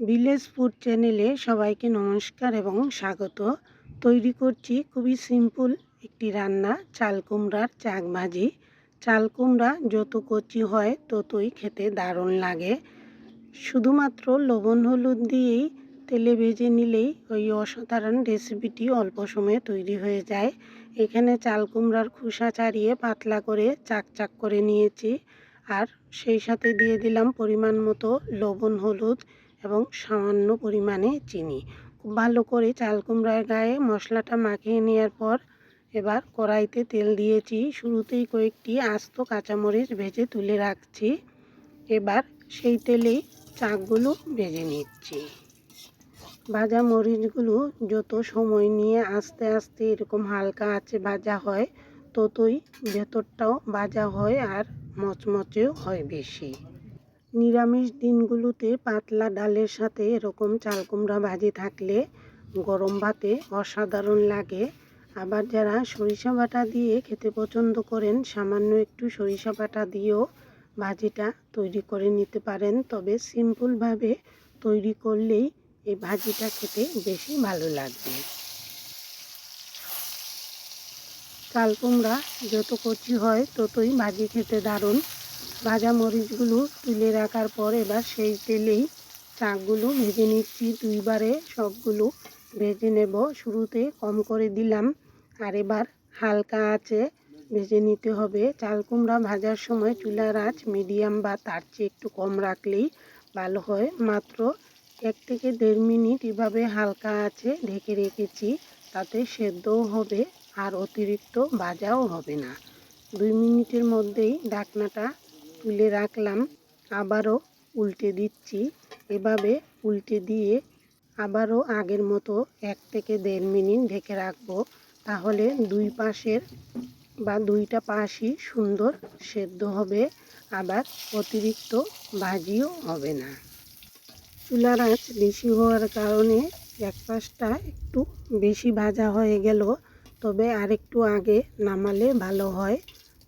Village food চ্যানেলে সবাইকে নমস্কার এবং স্বাগত। তৈরি করছি খুবই সিম্পল একটি রান্না, চাল কুমড়ার চাক ভাজি। চাল কুমড়া যত কচি হয় ততই খেতে দারুণ লাগে। শুধুমাত্র লবণ, হলুদ দিয়েই তেলে ভেজে নিলেই ওই অসাধারণ রেসিপিটি অল্প সময়ে তৈরি হয়ে যায়। এখানে চাল কুমড়ার খোসা ছাড়িয়ে পাতলা করে চাক চাক করে নিয়েছি। আর সেই সাথে দিয়ে দিলাম পরিমাণ মতো লবণ, হলুদ এবং সামান্য পরিমাণে চিনি। খুব ভালো করে চাল কুমড়ার গায়ে মশলাটা মাখিয়ে নেওয়ার পর এবার কড়াইতে তেল দিয়েছি। শুরুতেই কয়েকটি আস্ত কাঁচামরিচ ভেজে তুলে রাখছি। এবার সেই তেলেই চাকগুলো ভেজে নিচ্ছি। ভাজা মরিচগুলো যত সময় নিয়ে আস্তে আস্তে এরকম হালকা আছে ভাজা হয়, ততই ভেতরটাও ভাজা হয় আর মচমচেও হয় বেশি। নিরামিষ দিনগুলোতে পাতলা ডালের সাথে এরকম চাল কুমড়া ভাজি থাকলে গরম ভাতে অসাধারণ লাগে। আবার যারা সরিষা বাটা দিয়ে খেতে পছন্দ করেন, সামান্য একটু সরিষা বাটা দিয়েও ভাজিটা তৈরি করে নিতে পারেন। তবে সিম্পলভাবে তৈরি করলেই এই ভাজিটা খেতে বেশি ভালো লাগবে। চাল কুমড়া যত কচি হয়, ততই ভাজি খেতে দারুণ। ভাজা মরিচগুলো তুলে রাখার পর এবার সেই তেলেই চাকগুলো ভেজে নিচ্ছি। দুইবারে সবগুলো ভেজে নেব। শুরুতে কম করে দিলাম। আর এবার হালকা আছে ভেজে নিতে হবে। চাল কুমড়া ভাজার সময় চুলার আঁচ মিডিয়াম বা তার চেয়ে একটু কম রাখলেই ভালো হয়। মাত্র এক থেকে দেড় মিনিট এভাবে হালকা আছে ঢেকে রেখেছি। তাতে সেদ্ধও হবে আর অতিরিক্ত ভাজাও হবে না। দুই মিনিটের মধ্যেই ঢাকনাটা তুলে রাখলাম, আবারও উল্টে দিচ্ছি। এভাবে উল্টে দিয়ে আবারও আগের মতো এক থেকে দেড় মিনিট ঢেকে রাখব, তাহলে দুই পাশের বা দুইটা পাশই সুন্দর সেদ্ধ হবে, আবার অতিরিক্ত ভাজিও হবে না। চুলার আঁচ বেশি হওয়ার কারণে এক পাশটা একটু বেশি ভাজা হয়ে গেল, তবে আরেকটু আগে নামালে ভালো হয়।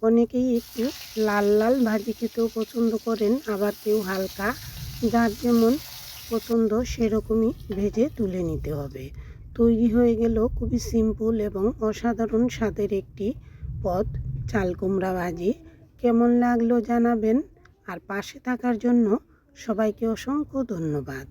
অনেকেই একটু লাল লাল ভাজি খেতেও পছন্দ করেন, আবার কেউ হালকা। যার যেমন পছন্দ, সেরকমই ভেজে তুলে নিতে হবে। তৈরি হয়ে গেল খুবই সিম্পল এবং অসাধারণ স্বাদের একটি পদ, চাল কুমড়া ভাজি। কেমন লাগল জানাবেন? আর পাশে থাকার জন্য সবাইকে অসংখ্য ধন্যবাদ।